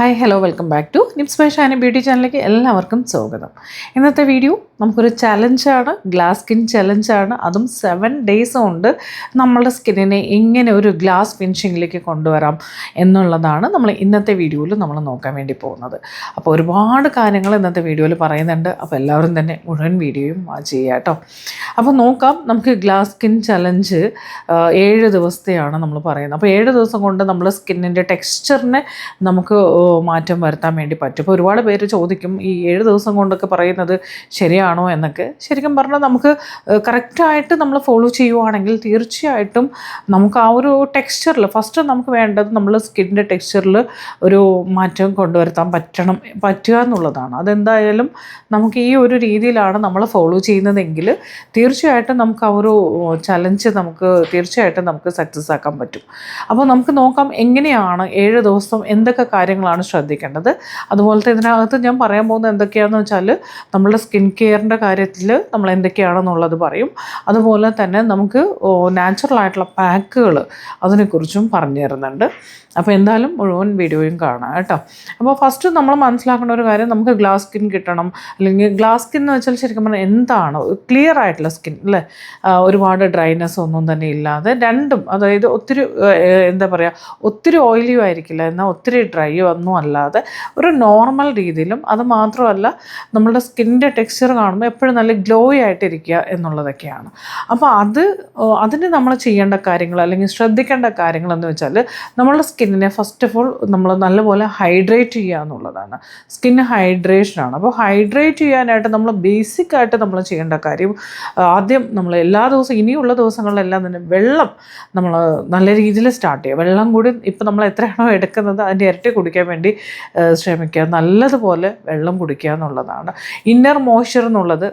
Hi hello welcome back to nips by Shani beauty ചാനലിലേക്ക് എല്ലാവർക്കും സ്വാഗതം. ഇന്നത്തെ വീഡിയോ നമുക്കൊരു ചലഞ്ചാണ് ഗ്ലാസ് സ്കിൻ ചലഞ്ചാണ് അതും സെവൻ ഡേയ്സ് കൊണ്ട് നമ്മളുടെ സ്കിന്നിനെ എങ്ങനെ ഒരു ഗ്ലാസ് ഫിനിഷിങ്ങിലേക്ക് കൊണ്ടുവരാം എന്നുള്ളതാണ് നമ്മൾ ഇന്നത്തെ വീഡിയോയിൽ നമ്മൾ നോക്കാൻ വേണ്ടി പോകുന്നത്. അപ്പോൾ ഒരുപാട് കാര്യങ്ങൾ ഇന്നത്തെ വീഡിയോയിൽ പറയുന്നുണ്ട്. അപ്പോൾ എല്ലാവരും തന്നെ മുഴുവൻ വീഡിയോയും വാച്ച് ചെയ്യുക കേട്ടോ. അപ്പോൾ നോക്കാം നമുക്ക് ഗ്ലാസ് സ്കിൻ ചലഞ്ച് ഏഴ് ദിവസത്തെയാണ് നമ്മൾ പറയുന്നത്. അപ്പോൾ ഏഴ് ദിവസം കൊണ്ട് നമ്മൾ സ്കിന്നിന്റെ ടെക്സ്ചറിനെ നമുക്ക് മാറ്റം വരുത്താൻ വേണ്ടി പറ്റും. ഇപ്പോൾ ഒരുപാട് പേര് ചോദിക്കും ഈ ഏഴ് ദിവസം കൊണ്ടൊക്കെ പറയുന്നത് ശരിയാണോ എന്നൊക്കെ. ശരിക്കും പറഞ്ഞാൽ നമുക്ക് കറക്റ്റായിട്ട് നമ്മൾ ഫോളോ ചെയ്യുവാണെങ്കിൽ തീർച്ചയായിട്ടും നമുക്ക് ആ ഒരു ടെക്സ്ചറിൽ ഫസ്റ്റ് നമുക്ക് വേണ്ടത് നമ്മൾ സ്കിന്നിന്റെ ടെക്സ്ചറിൽ ഒരു മാറ്റം കൊണ്ടുവരുത്താൻ പറ്റണം പറ്റുക എന്നുള്ളതാണ്. അതെന്തായാലും നമുക്ക് ഈ ഒരു രീതിയിലാണ് നമ്മൾ ഫോളോ ചെയ്യുന്നതെങ്കിൽ തീർച്ചയായിട്ടും നമുക്ക് ആ ഒരു ചലഞ്ച് നമുക്ക് തീർച്ചയായിട്ടും നമുക്ക് സക്സസ് ആക്കാൻ പറ്റും. അപ്പോൾ നമുക്ക് നോക്കാം എങ്ങനെയാണ് ഏഴ് ദിവസം എന്തൊക്കെ കാര്യങ്ങളാണ് ശ്രദ്ധിക്കേണ്ടത്. അതുപോലെ തന്നെ ഇതിനകത്ത് ഞാൻ പറയാൻ പോകുന്നത് എന്തൊക്കെയാണെന്ന് വെച്ചാൽ നമ്മളുടെ സ്കിൻ കെയറിന്റെ കാര്യത്തിൽ നമ്മൾ എന്തൊക്കെയാണെന്നുള്ളത് പറയും. അതുപോലെ തന്നെ നമുക്ക് നാച്ചുറൽ ആയിട്ടുള്ള പാക്കുകൾ അതിനെക്കുറിച്ചും പറഞ്ഞു തരുന്നുണ്ട്. അപ്പോൾ എന്തായാലും മുഴുവൻ വീഡിയോയും കാണാം കേട്ടോ. അപ്പോൾ ഫസ്റ്റ് നമ്മൾ മനസ്സിലാക്കേണ്ട ഒരു കാര്യം നമുക്ക് ഗ്ലാസ് സ്കിൻ കിട്ടണം. അല്ലെങ്കിൽ ഗ്ലാസ് സ്കിൻ എന്ന് വെച്ചാൽ ശരിക്കും പറഞ്ഞാൽ എന്താണ്? ക്ലിയർ ആയിട്ടുള്ള സ്കിൻ അല്ലേ? ഒരുപാട് ഡ്രൈനെസ് ഒന്നും തന്നെ ഇല്ലാതെ രണ്ടും അതായത് ഒത്തിരി എന്താ പറയുക ഒത്തിരി ഓയിലിയും ആയിരിക്കില്ല എന്നാൽ ഒത്തിരി ഡ്രൈ ഒന്നും അല്ലാതെ ഒരു നോർമൽ രീതിയിലും അത് മാത്രമല്ല നമ്മളുടെ സ്കിന്നിന്റെ ടെക്സ്ചർ കാണുമ്പോൾ എപ്പോഴും നല്ല ഗ്ലോയി ആയിട്ടിരിക്കുക എന്നുള്ളതൊക്കെയാണ്. അപ്പോൾ അത് അതിന് നമ്മൾ ചെയ്യേണ്ട കാര്യങ്ങൾ അല്ലെങ്കിൽ ശ്രദ്ധിക്കേണ്ട കാര്യങ്ങൾ എന്ന് വെച്ചാൽ നമ്മളുടെ സ്കിന്നിനെ ഫസ്റ്റ് ഓഫ് ഓൾ നമ്മൾ നല്ലപോലെ ഹൈഡ്രേറ്റ് ചെയ്യുക എന്നുള്ളതാണ്. സ്കിന്ന് ഹൈഡ്രേഷനാണ് അപ്പോൾ ഹൈഡ്രേറ്റ് ചെയ്യാനായിട്ട് നമ്മൾ ബേസിക് ആയിട്ട് നമ്മൾ ചെയ്യേണ്ട കാര്യം ആദ്യം നമ്മൾ എല്ലാ ദിവസവും ഇനിയുള്ള ദിവസങ്ങളിലെല്ലാം തന്നെ വെള്ളം നമ്മൾ നല്ല രീതിയിൽ സ്റ്റാർട്ട് ചെയ്യുക. വെള്ളം കൂടി ഇപ്പം നമ്മൾ എത്രയാണോ എടുക്കുന്നത് അതിന്റെ ഇരട്ടി കുടിക്കാൻ വേണ്ടി ശ്രമിക്കുക. നല്ലതുപോലെ വെള്ളം കുടിക്കുക എന്നുള്ളതാണ്. ഇന്നർ മോയ്സ്ചർ എന്നുള്ളത്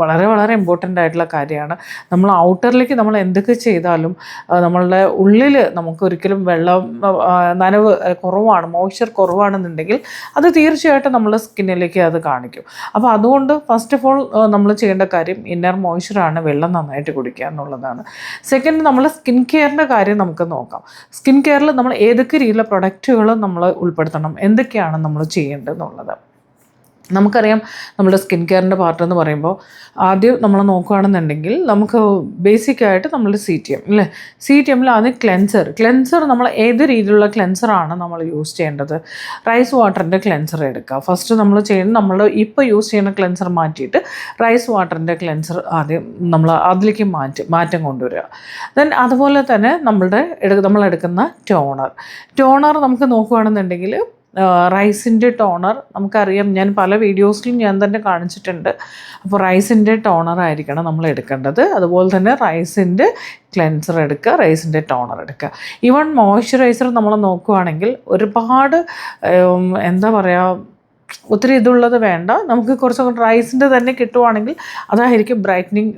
വളരെ വളരെ ഇമ്പോർട്ടന്റ് ആയിട്ടുള്ള കാര്യമാണ്. നമ്മൾ ഔട്ടറിലേക്ക് നമ്മൾ എന്തൊക്കെ ചെയ്താലും നമ്മളുടെ ഉള്ളിൽ നമുക്ക് ഒരിക്കലും വെള്ളം നനവ് കുറവാണ് മോയ്സ്ചർ കുറവാണെന്നുണ്ടെങ്കിൽ അത് തീർച്ചയായിട്ടും നമ്മുടെ സ്കിന്നിലേക്ക് അത് കാണിക്കും. അപ്പോൾ അതുകൊണ്ട് ഫസ്റ്റ് ഓഫ് ഓൾ നമ്മൾ ചെയ്യേണ്ട കാര്യം ഇന്നർ മോയ്സ്ചറാണ് വെള്ളം നന്നായിട്ട് കുടിക്കുക എന്നുള്ളതാണ്. സെക്കൻഡ് നമ്മൾ സ്കിൻ കെയറിന്റെ കാര്യം നമുക്ക് നോക്കാം. സ്കിൻ കെയറിൽ നമ്മൾ ഏതൊക്കെ രീതിയിലുള്ള പ്രൊഡക്റ്റുകൾ നമ്മൾ ഉൾപ്പെടുത്തണം. എന്തൊക്കെയാണ് നമ്മൾ ചെയ്യേണ്ടതെന്നുള്ളത്. നമുക്കറിയാം നമ്മുടെ സ്കിൻ കെയറിന്റെ പാർട്ട് എന്ന് പറയുമ്പോൾ ആദ്യം നമ്മൾ നോക്കുകയാണെന്നുണ്ടെങ്കിൽ നമുക്ക് ബേസിക് ആയിട്ട് നമ്മൾ സി ടി എം അല്ലേ? സി ടി എമ്മിൽ ആദ്യം ക്ലെൻസർ. ക്ലെൻസർ നമ്മൾ ഏത് രീതിയിലുള്ള ക്ലെൻസറാണ് നമ്മൾ യൂസ് ചെയ്യേണ്ടത്? റൈസ് വാട്ടറിന്റെ ക്ലെൻസർ എടുക്കുക. ഫസ്റ്റ് നമ്മൾ ചെയ്യുന്നത് നമ്മൾ ഇപ്പോൾ യൂസ് ചെയ്യുന്ന ക്ലെൻസർ മാറ്റിയിട്ട് റൈസ് വാട്ടറിന്റെ ക്ലെൻസർ ആദ്യം നമ്മൾ അതിലേക്ക് മാറ്റി മാറ്റം കൊണ്ടുവരിക. ദെൻ അതുപോലെ തന്നെ നമ്മളുടെ എടു നമ്മളെടുക്കുന്ന ടോണർ. ടോണർ നമുക്ക് നോക്കുകയാണെന്നുണ്ടെങ്കിൽ റൈസിന്റെ ടോണർ നമുക്കറിയാം ഞാൻ പല വീഡിയോസിലും ഞാൻ തന്നെ കാണിച്ചിട്ടുണ്ട്. അപ്പോൾ റൈസിന്റെ ടോണർ ആയിരിക്കണം നമ്മൾ എടുക്കേണ്ടത്. അതുപോലെ തന്നെ റൈസിന്റെ ക്ലെൻസർ എടുക്കുക റൈസിന്റെ ടോണർ എടുക്കുക. ഈവൺ മോയ്സ്ചറൈസർ നമ്മൾ നോക്കുകയാണെങ്കിൽ ഒരുപാട് എന്താ പറയുക ഒത്തിരി ഇതുള്ളത് വേണ്ട. നമുക്ക് കുറച്ച് റൈസിന്റെ തന്നെ കിട്ടുവാണെങ്കിൽ അതായിരിക്കും ബ്രൈറ്റനിങ്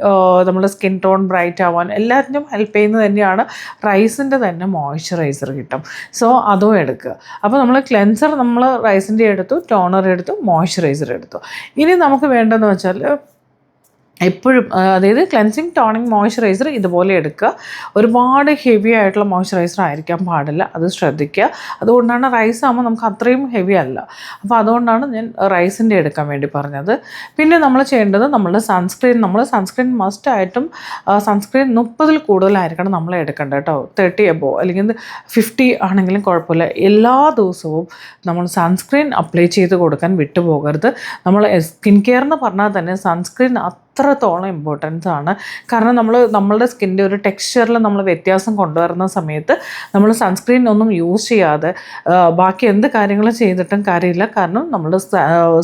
നമ്മുടെ സ്കിൻ ടോൺ ബ്രൈറ്റ് ആവാൻ എല്ലാത്തിനും ഹെൽപ്പ് ചെയ്യുന്നത് തന്നെയാണ്. റൈസിന്റെ തന്നെ മോയ്സ്ചറൈസർ കിട്ടും. സോ അതും എടുക്കുക. അപ്പോൾ നമ്മൾ ക്ലെൻസർ നമ്മൾ റൈസിന്റെ എടുത്തു ടോണർ എടുത്തു മോയ്സ്ചറൈസർ എടുത്തു. ഇനി നമുക്ക് വേണ്ടതെന്ന് വെച്ചാൽ എപ്പോഴും അതായത് ക്ലെൻസിങ് ടോണിങ് മോയ്സ്ചറൈസർ ഇതുപോലെ എടുക്കുക. ഒരുപാട് ഹെവി ആയിട്ടുള്ള മോയ്സ്ചറൈസർ ആയിരിക്കാൻ പാടില്ല. അത് ശ്രദ്ധിക്കുക. അതുകൊണ്ടാണ് റൈസ് ആകുമ്പോൾ നമുക്ക് അത്രയും ഹെവി അല്ല. അപ്പോൾ അതുകൊണ്ടാണ് ഞാൻ റൈസിന്റെ എടുക്കാൻ വേണ്ടി പറഞ്ഞത്. പിന്നെ നമ്മൾ ചെയ്യേണ്ടത് നമ്മളുടെ സൺസ്ക്രീൻ നമ്മൾ സൺസ്ക്രീൻ മസ്റ്റ് ആയിട്ടും സൺസ്ക്രീൻ മുപ്പതിൽ കൂടുതലായിരിക്കണം നമ്മൾ എടുക്കേണ്ടത് കേട്ടോ. തേർട്ടി എബോ അല്ലെങ്കിൽ ഫിഫ്റ്റി ആണെങ്കിലും കുഴപ്പമില്ല. എല്ലാ ദിവസവും നമ്മൾ സൺസ്ക്രീൻ അപ്ലൈ ചെയ്ത് കൊടുക്കാൻ വിട്ടുപോകരുത്. നമ്മൾ സ്കിൻ കെയർ എന്ന് പറഞ്ഞാൽ തന്നെ സൺസ്ക്രീൻ അത്രത്തോളം ഇമ്പോർട്ടൻസ് ആണ്. കാരണം നമ്മൾ നമ്മളുടെ സ്കിന്റെ ഒരു ടെക്സ്ചറിൽ നമ്മൾ വ്യത്യാസം കൊണ്ടുവരുന്ന സമയത്ത് നമ്മൾ സൺസ്ക്രീൻ ഒന്നും യൂസ് ചെയ്യാതെ ബാക്കി എന്ത് കാര്യങ്ങളും ചെയ്തിട്ടും കാര്യമില്ല. കാരണം നമ്മുടെ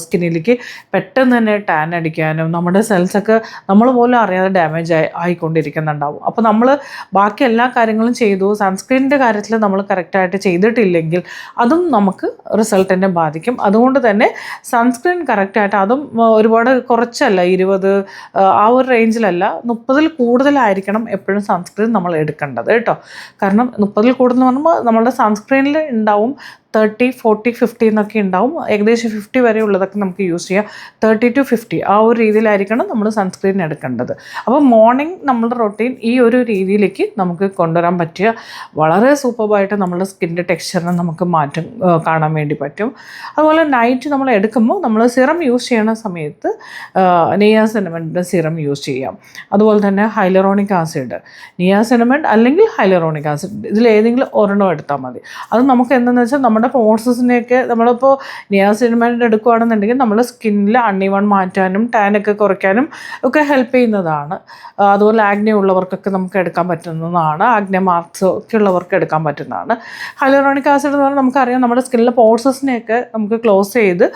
സ്കിന്നിലേക്ക് പെട്ടെന്ന് തന്നെ ടാൻ അടിക്കാനും നമ്മുടെ സെൽസൊക്കെ നമ്മൾ പോലും അറിയാതെ ഡാമേജ് ആയി ആയിക്കൊണ്ടിരിക്കുന്നുണ്ടാവും. അപ്പോൾ നമ്മൾ ബാക്കി എല്ലാ കാര്യങ്ങളും ചെയ്തു. സൺസ്ക്രീനിന്റെ കാര്യത്തിൽ നമ്മൾ കറക്റ്റായിട്ട് ചെയ്തിട്ടില്ലെങ്കിൽ അതും നമുക്ക് റിസൾട്ടിനെ ബാധിക്കും. അതുകൊണ്ട് തന്നെ സൺസ്ക്രീൻ കറക്റ്റായിട്ട് അതും ഒരുപാട് കുറച്ചല്ല ഇരുപത് ആ ഒരു റേഞ്ചിലല്ല മുപ്പതിൽ കൂടുതലായിരിക്കണം എപ്പോഴും സൺസ്ക്രീൻ നമ്മൾ എടുക്കേണ്ടത് കേട്ടോ. കാരണം മുപ്പതിൽ കൂടുതൽ എന്ന് പറയുമ്പോൾ നമ്മളുടെ സൺസ്ക്രീനിൽ ഉണ്ടാവും തേർട്ടി ഫോർട്ടി ഫിഫ്റ്റി എന്നൊക്കെ ഉണ്ടാവും. ഏകദേശം ഫിഫ്റ്റി വരെ ഉള്ളതൊക്കെ നമുക്ക് യൂസ് ചെയ്യാം. തേർട്ടി ടു ഫിഫ്റ്റി ആ ഒരു രീതിയിലായിരിക്കണം നമ്മൾ സൺസ്ക്രീൻ എടുക്കേണ്ടത്. അപ്പോൾ മോർണിംഗ് നമ്മുടെ റൊട്ടീൻ ഈ ഒരു രീതിയിലേക്ക് നമുക്ക് കൊണ്ടുവരാൻ പറ്റിയ വളരെ സൂപ്പർബായിട്ട് നമ്മുടെ സ്കിന്റെ ടെക്സ്ചറിനെ നമുക്ക് മാറ്റം കാണാൻ വേണ്ടി പറ്റും. അതുപോലെ നൈറ്റ് നമ്മൾ എടുക്കുമ്പോൾ നമ്മൾ സിറം യൂസ് ചെയ്യണ സമയത്ത് നിയാസിനമെന്റിന്റെ സിറം യൂസ് ചെയ്യാം. അതുപോലെ തന്നെ ഹൈലറോണിക് ആസിഡ് നിയാസിനമെന്റ് അല്ലെങ്കിൽ ഹൈലറോണിക് ആസിഡ് ഇതിൽ ഏതെങ്കിലും ഒരെണ്ണം എടുത്താൽ മതി. അത് നമുക്ക് എന്താണെന്ന് വെച്ചാൽ നമ്മുടെ പോർസസിനെയൊക്കെ നമ്മളിപ്പോൾ നിയാസിനിമാന്റെ എടുക്കുകയാണെന്നുണ്ടെങ്കിൽ നമ്മൾ സ്കിന്നിൽ അണ്ണിവൺ മാറ്റാനും ടാനൊക്കെ കുറയ്ക്കാനും ഒക്കെ ഹെൽപ്പ് ചെയ്യുന്നതാണ്. അതുപോലെ ആഗ്നെ ഉള്ളവർക്കൊക്കെ നമുക്ക് എടുക്കാൻ പറ്റുന്നതാണ്. ആഗ്നെ മാർക്സ് ഒക്കെ ഉള്ളവർക്ക് എടുക്കാൻ പറ്റുന്നതാണ്. ഹൈലോറോണിക് ആസിഡ് എന്ന് പറഞ്ഞാൽ നമുക്കറിയാം നമ്മുടെ സ്കിന്നിലെ പോർസസിനെയൊക്കെ നമുക്ക് ക്ലോസ് ചെയ്ത്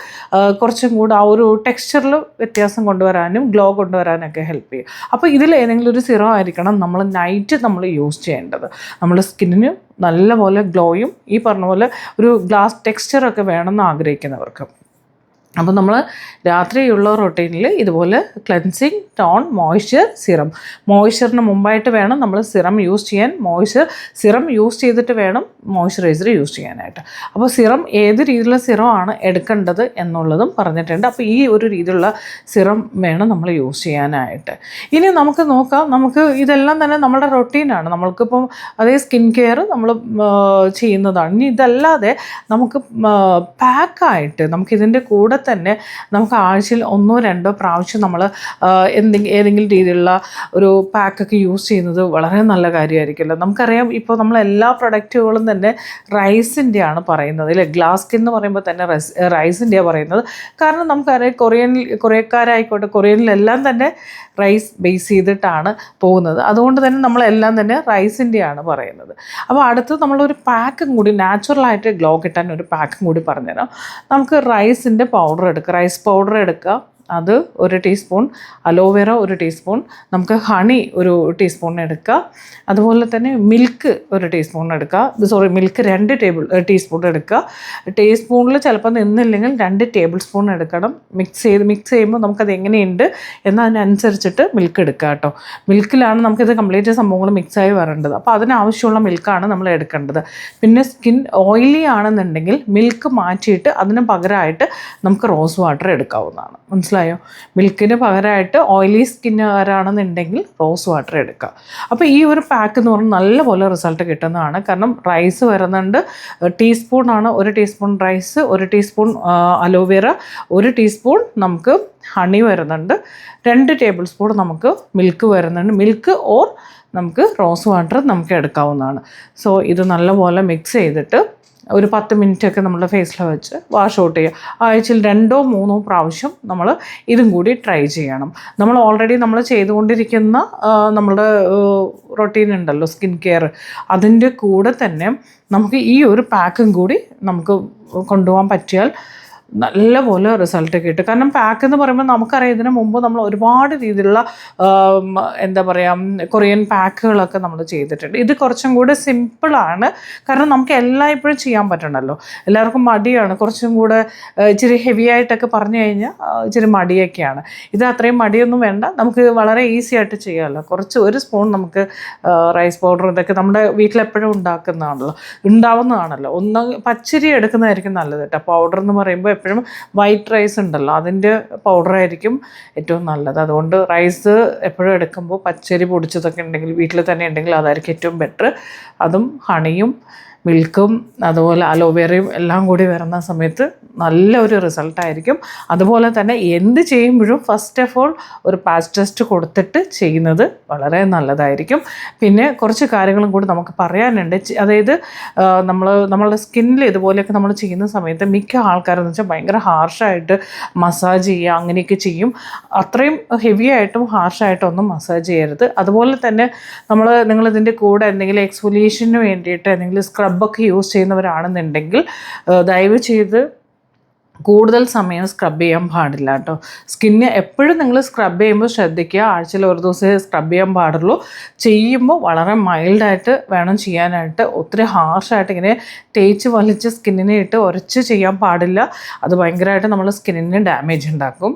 കുറച്ചും കൂടെ ആ ഒരു ടെക്സ്ചറിൽ വ്യത്യാസം കൊണ്ടുവരാനും ഗ്ലോ കൊണ്ടുവരാനൊക്കെ ഹെൽപ്പ് ചെയ്യും. അപ്പോൾ ഇതിൽ ഏതെങ്കിലും ഒരു സിറം ആയിരിക്കണം നമ്മൾ നൈറ്റ് നമ്മൾ യൂസ് ചെയ്യേണ്ടത്. നമ്മുടെ സ്കിന്നിന് നല്ലപോലെ ഗ്ലോയും ഈ പറഞ്ഞ പോലെ ഒരു ഗ്ലാസ് ടെക്സ്ചറൊക്കെ വേണമെന്ന് ആഗ്രഹിക്കുന്നവർക്ക്. അപ്പോൾ നമ്മൾ രാത്രിയുള്ള റൊട്ടീനിൽ ഇതുപോലെ ക്ലെൻസിങ് ടോൺ മോയ്സ്ചർ സിറം. മോയ്സ്ചറിന് മുമ്പായിട്ട് വേണം നമ്മൾ സിറം യൂസ് ചെയ്യാൻ. മോയ്സ്ചർ സിറം യൂസ് ചെയ്തിട്ട് വേണം മോയ്സ്ചറൈസർ യൂസ് ചെയ്യാനായിട്ട്. അപ്പോൾ സിറം ഏത് രീതിയിലുള്ള സിറം ആണ് എടുക്കേണ്ടത് എന്നുള്ളതും പറഞ്ഞിട്ടുണ്ട്. അപ്പോൾ ഈ ഒരു രീതിയിലുള്ള സിറം വേണം നമ്മൾ യൂസ് ചെയ്യാനായിട്ട്. ഇനി നമുക്ക് നോക്കാം. നമുക്ക് ഇതെല്ലാം തന്നെ നമ്മുടെ റൊട്ടീനാണ്. നമ്മൾക്കിപ്പം അതേ സ്കിൻ കെയർ നമ്മൾ ചെയ്യുന്നതാണ്. ഇനി ഇതല്ലാതെ നമുക്ക് പാക്കായിട്ട് നമുക്കിതിന്റെ കൂടെ തന്നെ നമുക്ക് ആഴ്ചയിൽ ഒന്നോ രണ്ടോ പ്രാവശ്യം നമ്മൾ എന്തെങ്കിലും ഏതെങ്കിലും രീതിയിലുള്ള ഒരു പാക്കൊക്കെ യൂസ് ചെയ്യുന്നത് വളരെ നല്ല കാര്യമായിരിക്കുമല്ലോ നമുക്കറിയാം ഇപ്പോൾ നമ്മൾ എല്ലാ പ്രൊഡക്റ്റുകളും തന്നെ റൈസിന്റെയാണ് പറയുന്നത് അല്ലേ? ഗ്ലാസ് സ്കിൻ എന്ന് പറയുമ്പോൾ തന്നെ റൈസ് റൈസിന്റെയാണ് പറയുന്നത്. കാരണം നമുക്കറിയാം കൊറിയൻ കൊറിയക്കാരായിക്കോട്ടെ കൊറിയനിലെല്ലാം തന്നെ റൈസ് ബേസ് ചെയ്തിട്ടാണ് പോകുന്നത്. അതുകൊണ്ട് തന്നെ നമ്മളെല്ലാം തന്നെ റൈസിന്റെയാണ് പറയുന്നത്. അപ്പോൾ അടുത്ത് നമ്മളൊരു പാക്കും കൂടി നാച്ചുറലായിട്ട് ഗ്ലോ കിട്ടാൻ ഒരു പാക്കും കൂടി പറഞ്ഞുതരാം. നമുക്ക് റൈസിന്റെ പൗഡർ എടുക്കുക റൈസ് പൗഡർ എടുക്കുക. അത് ഒരു ടീസ്പൂൺ അലോവേറ ഒരു ടീസ്പൂൺ നമുക്ക് ഹണി ഒരു ടീസ്പൂൺ എടുക്കുക. അതുപോലെ തന്നെ മിൽക്ക് ഒരു ടീസ്പൂൺ എടുക്കുക. സോറി മിൽക്ക് രണ്ട് ടേബിൾ ടീസ്പൂൺ എടുക്കുക. ടീസ്പൂണിൽ ചിലപ്പോൾ നിന്നില്ലെങ്കിൽ രണ്ട് ടേബിൾ സ്പൂൺ എടുക്കണം. മിക്സ് ചെയ്ത് മിക്സ് ചെയ്യുമ്പോൾ നമുക്കത് എങ്ങനെയുണ്ട് എന്നതിനനുസരിച്ചിട്ട് മിൽക്ക് എടുക്കുക കേട്ടോ. മിൽക്കിലാണ് നമുക്കിത് കംപ്ലീറ്റ് സംഭവങ്ങൾ മിക്സായി വരേണ്ടത്. അപ്പോൾ അതിനാവശ്യമുള്ള മിൽക്കാണ് നമ്മൾ എടുക്കേണ്ടത്. പിന്നെ സ്കിൻ ഓയിലി ആണെന്നുണ്ടെങ്കിൽ മിൽക്ക് മാറ്റിയിട്ട് അതിന് പകരമായിട്ട് നമുക്ക് റോസ് വാട്ടർ എടുക്കാവുന്നതാണ്. മനസ്സിലായോ മിൽക്കിന് പകരമായിട്ട് ഓയിലി സ്കിന്നുകാരാണെന്നുണ്ടെങ്കിൽ റോസ് വാട്ടർ എടുക്കുക അപ്പോൾ ഈ ഒരു പാക്ക് എന്ന് പറഞ്ഞാൽ നല്ലപോലെ റിസൾട്ട് കിട്ടുന്നതാണ്. കാരണം റൈസ് വരുന്നുണ്ട് ടീസ്പൂൺ ആണ് ഒരു ടീസ്പൂൺ റൈസ് ഒരു ടീസ്പൂൺ അലോവേറ ഒരു ടീസ്പൂൺ നമുക്ക് ഹണി വരുന്നുണ്ട് രണ്ട് ടേബിൾ സ്പൂൺ നമുക്ക് മിൽക്ക് വരുന്നുണ്ട്. മിൽക്ക് ഓർ നമുക്ക് റോസ് വാട്ടർ നമുക്ക് എടുക്കാവുന്നതാണ്. സോ ഇത് നല്ലപോലെ മിക്സ് ചെയ്തിട്ട് ഒരു പത്ത് മിനിറ്റൊക്കെ നമ്മുടെ ഫേസിൽ വെച്ച് വാഷ് ഔട്ട് ചെയ്യുക ആഴ്ചയിൽ രണ്ടോ മൂന്നോ പ്രാവശ്യം നമ്മൾ ഇതും കൂടി ട്രൈ ചെയ്യണം. നമ്മൾ ഓൾറെഡി നമ്മൾ ചെയ്തുകൊണ്ടിരിക്കുന്ന നമ്മുടെ റൊട്ടീൻ ഉണ്ടല്ലോ സ്കിൻ കെയർ അതിന്റെ കൂടെ തന്നെ നമുക്ക് ഈ ഒരു പാക്കും കൂടി നമുക്ക് കൊണ്ടുപോകാൻ പറ്റിയാൽ നല്ലപോലെ റിസൾട്ട് കിട്ടും. കാരണം പാക്ക് എന്ന് പറയുമ്പോൾ നമുക്കറിയാം ഇതിന് മുമ്പ് നമ്മൾ ഒരുപാട് രീതിയിലുള്ള എന്താ പറയുക കൊറിയൻ പാക്കുകളൊക്കെ നമ്മൾ ചെയ്തിട്ടുണ്ട്. ഇത് കുറച്ചും കൂടെ സിമ്പിളാണ് കാരണം നമുക്ക് എല്ലായ്പ്പോഴും ചെയ്യാൻ പറ്റണമല്ലോ എല്ലാവർക്കും മടിയാണ്. കുറച്ചും കൂടെ ഇച്ചിരി ഹെവി ആയിട്ടൊക്കെ പറഞ്ഞു കഴിഞ്ഞാൽ ഇച്ചിരി മടിയൊക്കെയാണ്. ഇത് അത്രയും മടിയൊന്നും വേണ്ട. നമുക്ക് വളരെ ഈസി ആയിട്ട് ചെയ്യാമല്ലോ കുറച്ച് ഒരു സ്പൂൺ നമുക്ക് റൈസ് പൗഡർ ഇതൊക്കെ നമ്മുടെ വീട്ടിലെപ്പോഴും ഉണ്ടാക്കുന്നതാണല്ലോ. ഉണ്ടാവുന്നതാണല്ലോ. ഒന്ന് പച്ചരി എടുക്കുന്നതായിരിക്കും നല്ലത് കേട്ടോ. പൗഡർ എന്ന് പറയുമ്പോൾ എപ്പോഴും വൈറ്റ് റൈസ് ഉണ്ടല്ലോ അതിന്റെ പൗഡറായിരിക്കും ഏറ്റവും നല്ലത്. അതുകൊണ്ട് റൈസ് എപ്പോഴും എടുക്കുമ്പോൾ പച്ചരി പൊടിച്ചതൊക്കെ ഉണ്ടെങ്കിൽ വീട്ടിൽ തന്നെ ഉണ്ടെങ്കിൽ അതായിരിക്കും ഏറ്റവും ബെറ്റർ അതും ഹണിയും മിൽക്കും അതുപോലെ അലോവേറയും എല്ലാം കൂടി വരുന്ന സമയത്ത് നല്ല ഒരു റിസൾട്ടായിരിക്കും അതുപോലെ തന്നെ എന്ത് ചെയ്യുമ്പോഴും ഫസ്റ്റ് ഓഫ് ഓൾ ഒരു പാച്ച് ടെസ്റ്റ് കൊടുത്തിട്ട് ചെയ്യുന്നത് വളരെ നല്ലതായിരിക്കും. പിന്നെ കുറച്ച് കാര്യങ്ങളും കൂടി നമുക്ക് പറയാനുണ്ട്. അതായത് നമ്മൾ നമ്മളുടെ സ്കിന്നിൽ ഇതുപോലെയൊക്കെ നമ്മൾ ചെയ്യുന്ന സമയത്ത് മിക്ക ആൾക്കാരെന്ന് വെച്ചാൽ ഭയങ്കര ഹാർഷായിട്ട് മസാജ് ചെയ്യുക അങ്ങനെയൊക്കെ ചെയ്യും. അത്രയും ഹെവി ആയിട്ടും ഹാർഷായിട്ടും ഒന്നും മസാജ് ചെയ്യരുത്. അതുപോലെ തന്നെ നമ്മൾ നിങ്ങളിതിന്റെ കൂടെ എന്തെങ്കിലും എക്സ്ഫോലിയേഷന് വേണ്ടിയിട്ട് എന്തെങ്കിലും സ്ക്രബൊക്കെ യൂസ് ചെയ്യുന്നവരാണെന്നുണ്ടെങ്കിൽ ദയവ് ചെയ്ത് കൂടുതൽ സമയം സ്ക്രബ് ചെയ്യാൻ പാടില്ല കേട്ടോ. സ്കിന്ന് എപ്പോഴും നിങ്ങൾ സ്ക്രബ് ചെയ്യുമ്പോൾ ശ്രദ്ധിക്കുക. ആഴ്ചയിൽ ഒരു ദിവസമേ സ്ക്രബ് ചെയ്യാൻ പാടുള്ളൂ. ചെയ്യുമ്പോൾ വളരെ മൈൽഡായിട്ട് വേണം ചെയ്യാനായിട്ട്. ഒത്തിരി ഹാർഷായിട്ട് ഇങ്ങനെ തേച്ച് വലിച്ച് സ്കിന്നിനെ ഇട്ട് ഉരച്ച് ചെയ്യാൻ പാടില്ല. അത് ഭയങ്കരമായിട്ട് നമ്മൾ സ്കിന്നിന് ഡാമേജ് ഉണ്ടാക്കും.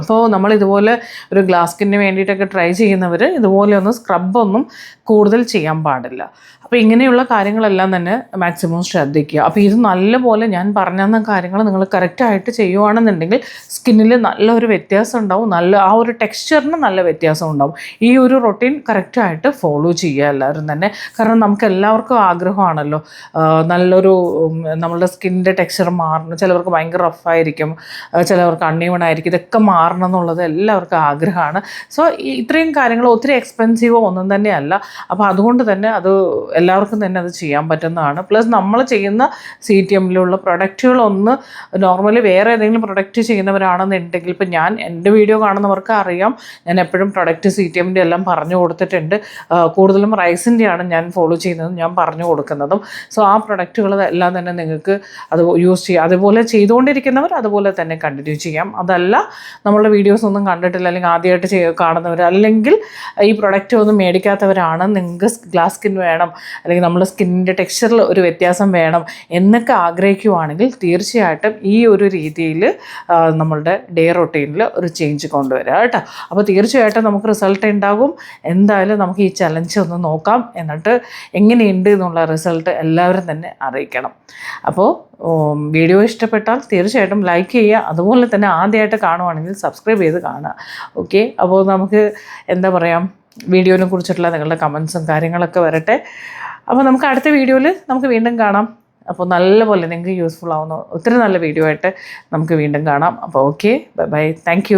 അപ്പോൾ നമ്മൾ ഇതുപോലെ ഒരു ഗ്ലാസ് സ്കിന്നിന് വേണ്ടിയിട്ടൊക്കെ ട്രൈ ചെയ്യുന്നവർ ഇതുപോലെ ഒന്ന് സ്ക്രബൊന്നും കൂടുതൽ ചെയ്യാൻ പാടില്ല. അപ്പോൾ ഇങ്ങനെയുള്ള കാര്യങ്ങളെല്ലാം തന്നെ മാക്സിമം ശ്രദ്ധിക്കുക. അപ്പോൾ ഇത് നല്ലപോലെ ഞാൻ പറഞ്ഞു കാര്യങ്ങൾ നിങ്ങൾ കറക്റ്റായിട്ട് ചെയ്യുവാണെന്നുണ്ടെങ്കിൽ സ്കിന്നിൽ നല്ലൊരു വ്യത്യാസം ഉണ്ടാവും. നല്ല ആ ഒരു ടെക്സ്ചറിന് നല്ല വ്യത്യാസം ഉണ്ടാവും. ഈ ഒരു റൊട്ടീൻ കറക്റ്റായിട്ട് ഫോളോ ചെയ്യുക എല്ലാവരും തന്നെ. കാരണം നമുക്ക് എല്ലാവർക്കും ആഗ്രഹമാണല്ലോ. നല്ലൊരു നമ്മളുടെ സ്കിന്നിന്റെ ടെക്സ്ചർ മാറണം. ചിലവർക്ക് ഭയങ്കര റഫായിരിക്കും ചിലവർക്ക് അണ്ണിവണായിരിക്കും ഇതൊക്കെ ഇതൊക്കെ മാറണം എന്നുള്ളത് എല്ലാവർക്കും ആഗ്രഹമാണ്. സോ ഇത്രയും കാര്യങ്ങൾ ഒത്തിരി എക്സ്പെൻസീവോ ഒന്നും തന്നെയല്ല. അപ്പോൾ അതുകൊണ്ട് തന്നെ അത് എല്ലാവർക്കും തന്നെ അത് ചെയ്യാൻ പറ്റുന്നതാണ്. പ്ലസ് നമ്മൾ ചെയ്യുന്ന സി ടി എമ്മിലുള്ള പ്രൊഡക്റ്റുകളൊന്ന് നോർമലി വേറെ ഏതെങ്കിലും പ്രൊഡക്റ്റ് ചെയ്യുന്നവരാണെന്നുണ്ടെങ്കിൽ ഇപ്പം ഞാൻ എന്റെ വീഡിയോ കാണുന്നവർക്ക് അറിയാം. ഞാൻ എപ്പോഴും പ്രൊഡക്റ്റ് സി ടി എമ്മിന്റെ എല്ലാം പറഞ്ഞു കൊടുത്തിട്ടുണ്ട്. കൂടുതലും റൈസിന്റെയാണ് ഞാൻ ഫോളോ ചെയ്യുന്നതും ഞാൻ പറഞ്ഞു കൊടുക്കുന്നതും. സോ ആ പ്രൊഡക്റ്റുകൾ എല്ലാം തന്നെ നിങ്ങൾക്ക് അത് യൂസ് ചെയ്യാം. അതുപോലെ ചെയ്തുകൊണ്ടിരിക്കുന്നവർ അതുപോലെ തന്നെ കണ്ടിന്യൂ ചെയ്യാം. അതല്ല നമ്മളുടെ വീഡിയോസ് ഒന്നും കണ്ടിട്ടില്ല അല്ലെങ്കിൽ ആദ്യമായിട്ട് ചെയ്യ കാണുന്നവർ അല്ലെങ്കിൽ ഈ പ്രൊഡക്റ്റ് ഒന്നും മേടിക്കാത്തവരാണ് നിങ്ങൾക്ക് ഗ്ലാസ് സ്കിൻ വേണം അല്ലെങ്കിൽ നമ്മുടെ സ്കിന്നിന്റെ ടെക്സ്ചറിൽ ഒരു വ്യത്യാസം വേണം എന്നൊക്കെ ആഗ്രഹിക്കുവാണെങ്കിൽ തീർച്ചയായിട്ടും ഈ ഒരു രീതിയിൽ നമ്മളുടെ ഡേ റൊട്ടീനിൽ ഒരു ചേഞ്ച് കൊണ്ടുവരിക കേട്ടോ. അപ്പോൾ തീർച്ചയായിട്ടും നമുക്ക് റിസൾട്ട് ഉണ്ടാകും. എന്തായാലും നമുക്ക് ഈ ചലഞ്ച് ഒന്ന് നോക്കാം. എന്നിട്ട് എങ്ങനെയുണ്ട് എന്നുള്ള റിസൾട്ട് എല്ലാവരും തന്നെ അറിയിക്കണം. അപ്പോൾ വീഡിയോ ഇഷ്ടപ്പെട്ടാൽ തീർച്ചയായിട്ടും ലൈക്ക് ചെയ്യുക. അതുപോലെ തന്നെ ആദ്യമായിട്ട് കാണുവാണെങ്കിൽ സബ്സ്ക്രൈബ് ചെയ്ത് കാണുക. ഓക്കെ അപ്പോൾ നമുക്ക് എന്താ പറയുക വീഡിയോനെ കുറിച്ചിട്ടുള്ള നിങ്ങളുടെ കമൻസും കാര്യങ്ങളൊക്കെ വരട്ടെ. അപ്പോൾ നമുക്ക് അടുത്ത വീഡിയോയിൽ നമുക്ക് വീണ്ടും കാണാം. അപ്പോൾ നല്ലപോലെ നിങ്ങൾക്ക് യൂസ്ഫുൾ ആവുന്ന ഒത്തിരി നല്ല വീഡിയോ ആയിട്ട് നമുക്ക് വീണ്ടും കാണാം. അപ്പോൾ ഓക്കെ ബൈ ബൈ താങ്ക്